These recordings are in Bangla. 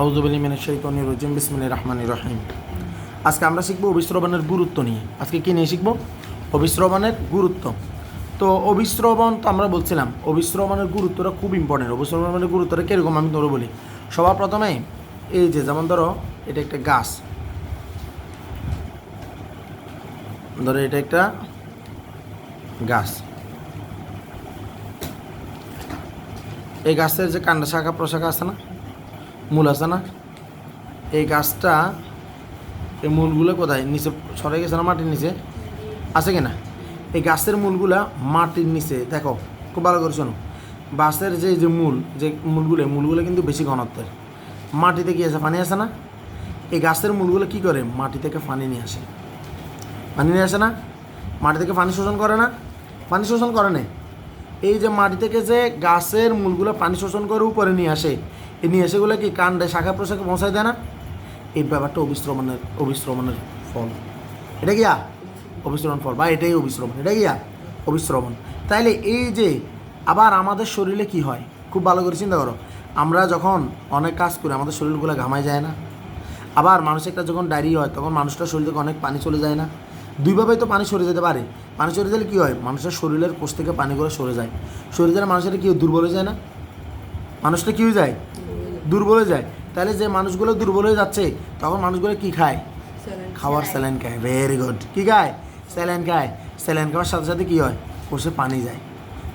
আউজুবিলিমিনের শৈতনী রজিম বিসমিল রহমান রহিম। আজকে আমরা শিখব অবিশ্রবণের গুরুত্ব নিয়ে। আজকে কী নিয়ে শিখব? অবিশ্রবণের গুরুত্ব। তো অবিশ্রবণ তো আমরা বলছিলাম অবিশ্রবণের গুরুত্বটা খুব ইম্পর্টেন্ট অবিশ্রবণের গুরুত্বটা কীরকম আমি ধরো বলি। সবার প্রথমে এই যে, যেমন ধরো, এটা একটা গাছ। ধরো, এটা একটা গাছ। এই গাছের যে কাণ্ডা শাখা প্রশাখা আছে না মূল আছে না? এই গাছটা, এই মূলগুলো কোথায়? নিচে সরে গেছে না মাটির নিচে? আছে কি না এই গাছের মূলগুলা মাটির নিচে। দেখো, খুব ভালো করে শোনো। বাসের যে যে মূল, যে মূলগুলো মূলগুলো কিন্তু বেশি ঘনত্বের। মাটিতে কি আছে? পানি আছে না? এই গাছের মূলগুলো কি করে? মাটি থেকে পানি নিয়ে আসে। পানি নিয়ে আসে না? মাটি থেকে পানি শোষণ করে না? পানি শোষণ করে না এই যে মাটি থেকে যে গাছের মূলগুলো পানি শোষণ করে উপরে নিয়ে আসে, এই নিয়ে এসেগুলো কি কাণ্ডে শাখা প্রশাখা পৌঁছায় দেয় না? এই ব্যাপারটা অবিশ্রমণের অবিশ্রমণের ফল। এটা গিয়া অবিশ্রমণ ফল বা এটাই অবিশ্রমণ, এটা গিয়া অবিশ্রমণ। তাইলে এই যে আবার আমাদের শরীরে কি হয়? খুব ভালো করে চিন্তা করো। আমরা যখন অনেক কাজ করি, আমাদের শরীরগুলো ঘামায় যায় না। আবার মানুষের একটা যখন ডায়রি হয়, তখন মানুষটার শরীর থেকে অনেক পানি চলে যায় না। দুইভাবেই তো পানি সরে যেতে পারে। পানি সরে গেলে কী হয়? মানুষের শরীরের কোষ থেকে পানিগুলো সরে যায়। সরে গেলে মানুষের কি? দুর্বল হয়ে যায় না? মানুষটা কী হয়ে যায়? দুর্বল হয়ে যায়। তাহলে যে মানুষগুলো দুর্বল হয়ে যাচ্ছে তখন মানুষগুলো কী খায়? খাওয়ার স্যালাইন খায়। ভেরি গুড কী খায়? স্যালাইন খায়। স্যালাইন খাওয়ার সাথে সাথে কী হয়? কোষে পানি যায়।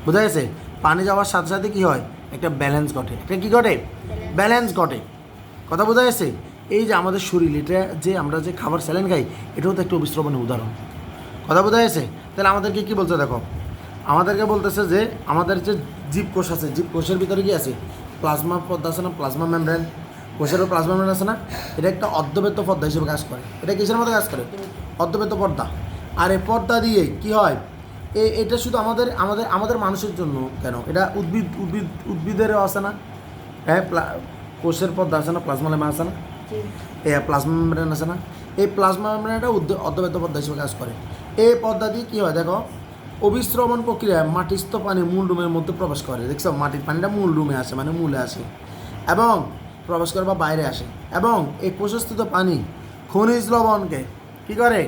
বোঝা গেছে? পানি যাওয়ার সাথে সাথে কী হয়? একটা ব্যালেন্স ঘটে। একটা কী ঘটে? ব্যালেন্স ঘটে। কথা বোঝা গেছে? এই যে আমাদের শরীর, এটা যে আমরা যে খাবার স্যালাইন খাই, এটাও তো একটা অবিশ্রমণের উদাহরণ। কথা বোঝা গেছে তাহলে আমাদেরকে কি বলছে দেখো? আমাদেরকে বলতেছে যে আমাদের যে জীবকোষ আছে, জীবকোষের ভিতরে কি আছে? প্লাজমা পদ্মা আছে না, প্লাজমা মেমব্রেন? কোষেরও প্লাজমা মেমব্রেন আছে না? এটা একটা অর্ধবেত্ত পর্দা হিসেবে কাজ করে। এটা কিসের মতো কাজ করে? অর্ধবেত্ত পর্দা। আর এই পর্দা দিয়ে কি হয়? এটা শুধু আমাদের আমাদের আমাদের মানুষের জন্য কেন? এটা উদ্ভিদ উদ্ভিদ, উদ্ভিদেরও আছে না? হ্যাঁ কোষের পর্দা আছে না, প্লাজমা লেমা আছে না? প্লাজমা মেমব্রেন আছে না? এই প্লাজমা মেমব্রেনটা অদ্যবেদ পদ্ধতি হিসেবে কাজ করে। এই পদ্ধতি কী হয় দেখো? অভিশ্রবণ প্রক্রিয়ায় মাটিস্থ পানি মূল রুমের মধ্যে প্রবেশ করে। দেখছ? মাটির পানিটা মূল রুমে আসে মানে মূলে আসে। এবং প্রবেশ করে বা বাইরে আসে। এবং এই প্রশস্তিত পানি খনিজ লবণকে কী করে?